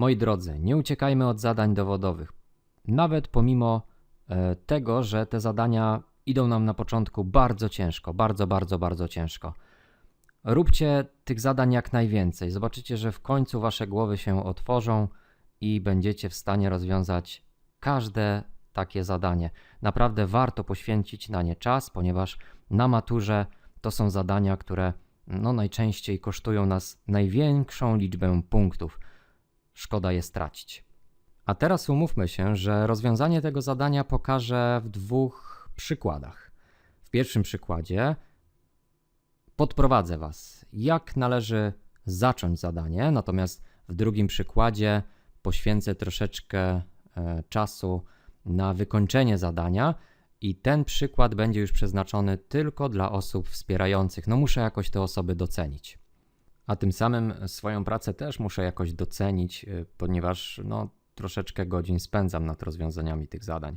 Moi drodzy, nie uciekajmy od zadań dowodowych. Nawet pomimo e, tego, że te zadania idą nam na początku bardzo ciężko, bardzo, bardzo, bardzo ciężko. Róbcie tych zadań jak najwięcej. Zobaczycie, że w końcu wasze głowy się otworzą i będziecie w stanie rozwiązać każde takie zadanie. Naprawdę warto poświęcić na nie czas, ponieważ na maturze to są zadania, które no, najczęściej kosztują nas największą liczbę punktów. Szkoda je stracić. A teraz umówmy się, że rozwiązanie tego zadania pokażę w dwóch przykładach. W pierwszym przykładzie podprowadzę Was, jak należy zacząć zadanie, natomiast w drugim przykładzie poświęcę troszeczkę e, czasu na wykończenie zadania i ten przykład będzie już przeznaczony tylko dla osób wspierających. No muszę jakoś te osoby docenić. A tym samym swoją pracę też muszę jakoś docenić, y, ponieważ no, troszeczkę godzin spędzam nad rozwiązaniami tych zadań.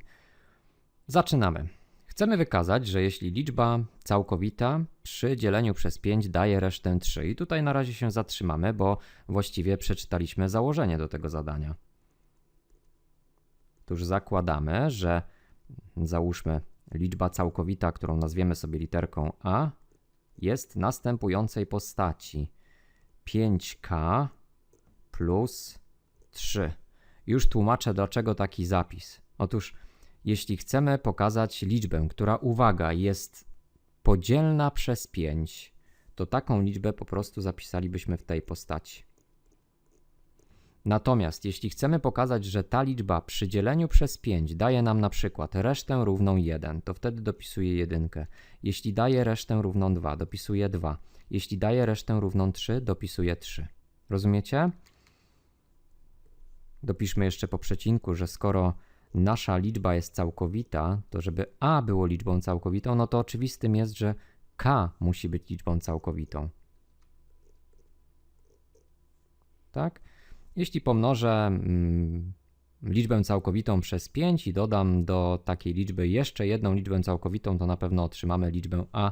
Zaczynamy. Chcemy wykazać, że jeśli liczba całkowita przy dzieleniu przez 5 daje resztę 3, i tutaj na razie się zatrzymamy, bo właściwie przeczytaliśmy założenie do tego zadania. Otóż zakładamy, że załóżmy liczba całkowita, którą nazwiemy sobie literką A, jest następującej postaci 5K plus 3. Już tłumaczę, dlaczego taki zapis. Otóż, jeśli chcemy pokazać liczbę, która, uwaga, jest podzielna przez 5, to taką liczbę po prostu zapisalibyśmy w tej postaci. Natomiast jeśli chcemy pokazać, że ta liczba przy dzieleniu przez 5 daje nam na przykład resztę równą 1, to wtedy dopisuję 1. Jeśli daje resztę równą 2, dopisuję 2. Jeśli daje resztę równą 3, dopisuję 3. Rozumiecie? Dopiszmy jeszcze po przecinku, że skoro nasza liczba jest całkowita, to żeby a było liczbą całkowitą, no to oczywistym jest, że k musi być liczbą całkowitą. Tak? Jeśli pomnożę mm, liczbę całkowitą przez 5 i dodam do takiej liczby jeszcze jedną liczbę całkowitą, to na pewno otrzymamy liczbę a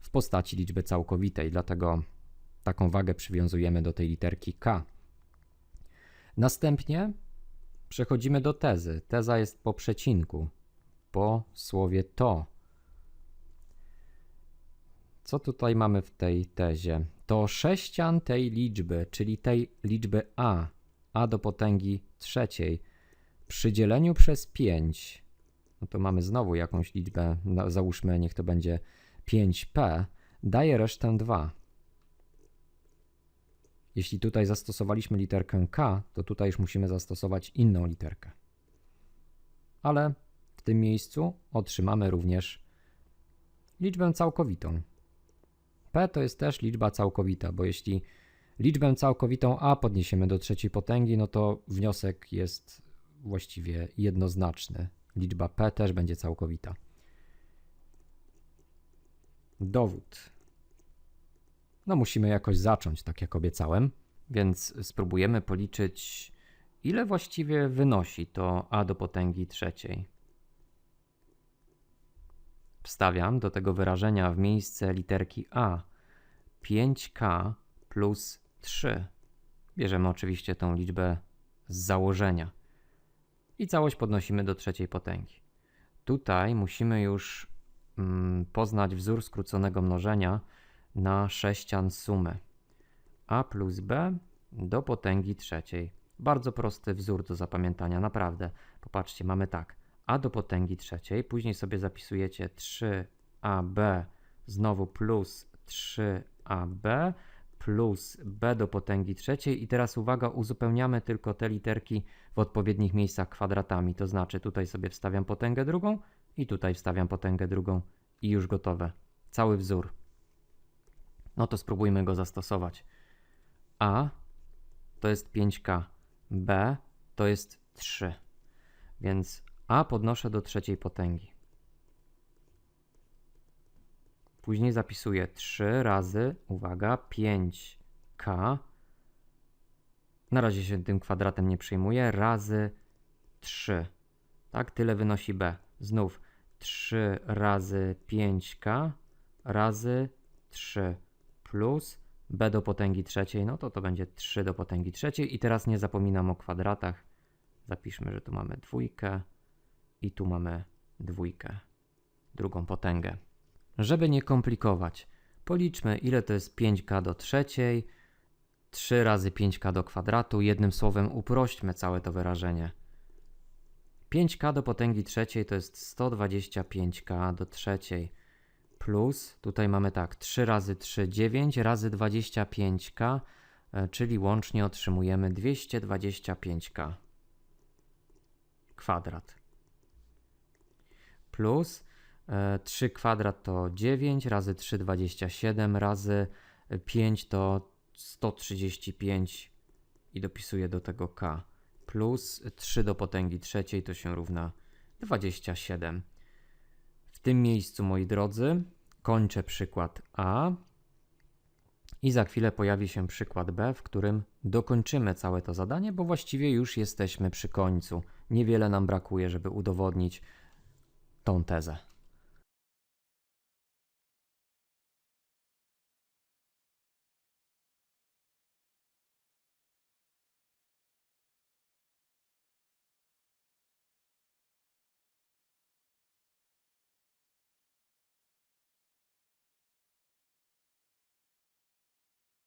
w postaci liczby całkowitej, dlatego taką wagę przywiązujemy do tej literki k. Następnie przechodzimy do tezy. Teza jest po przecinku, po słowie to. Co tutaj mamy w tej tezie? To sześcian tej liczby, czyli tej liczby a, a do potęgi trzeciej, przy dzieleniu przez 5, no to mamy znowu jakąś liczbę, no, załóżmy, niech to będzie 5p, daje resztę 2. Jeśli tutaj zastosowaliśmy literkę k, to tutaj już musimy zastosować inną literkę. Ale w tym miejscu otrzymamy również liczbę całkowitą. P to jest też liczba całkowita, bo jeśli liczbę całkowitą a podniesiemy do trzeciej potęgi, no to wniosek jest właściwie jednoznaczny. Liczba p też będzie całkowita. Dowód. No musimy jakoś zacząć, tak jak obiecałem, więc spróbujemy policzyć, ile właściwie wynosi to a do potęgi trzeciej. Wstawiam do tego wyrażenia w miejsce literki a 5k plus 3. Bierzemy oczywiście tą liczbę z założenia i całość podnosimy do trzeciej potęgi. Tutaj musimy już mm, poznać wzór skróconego mnożenia na sześcian sumy a plus b do potęgi trzeciej. Bardzo prosty wzór do zapamiętania, naprawdę. Popatrzcie, mamy tak. A do potęgi trzeciej, później sobie zapisujecie 3ab znowu plus 3ab plus b do potęgi trzeciej. I teraz uwaga, uzupełniamy tylko te literki w odpowiednich miejscach kwadratami, to znaczy tutaj sobie wstawiam potęgę drugą i tutaj wstawiam potęgę drugą. I już gotowe. Cały wzór. No to spróbujmy go zastosować. A to jest 5K, B to jest 3, więc A podnoszę do trzeciej potęgi. Później zapisuję 3 razy, uwaga, 5K. Na razie się tym kwadratem nie przejmuję, razy 3. Tak, tyle wynosi B. Znów 3 razy 5K razy 3 plus b do potęgi trzeciej, no to to będzie 3 do potęgi trzeciej. I teraz nie zapominam o kwadratach. Zapiszmy, że tu mamy dwójkę i tu mamy dwójkę, drugą potęgę. Żeby nie komplikować, policzmy ile to jest 5k do trzeciej, 3 razy 5k do kwadratu. Jednym słowem uprośćmy całe to wyrażenie. 5k do potęgi trzeciej to jest 125k do trzeciej plus, tutaj mamy tak, 3 razy 3, 9 razy 25k, e, czyli łącznie otrzymujemy 225k kwadrat. Plus e, 3 kwadrat to 9 razy 3, 27 razy 5 to 135 i dopisuję do tego k plus 3 do potęgi trzeciej to się równa 27. W tym miejscu, moi drodzy, kończę przykład A i za chwilę pojawi się przykład B, w którym dokończymy całe to zadanie, bo właściwie już jesteśmy przy końcu. Niewiele nam brakuje, żeby udowodnić tą tezę.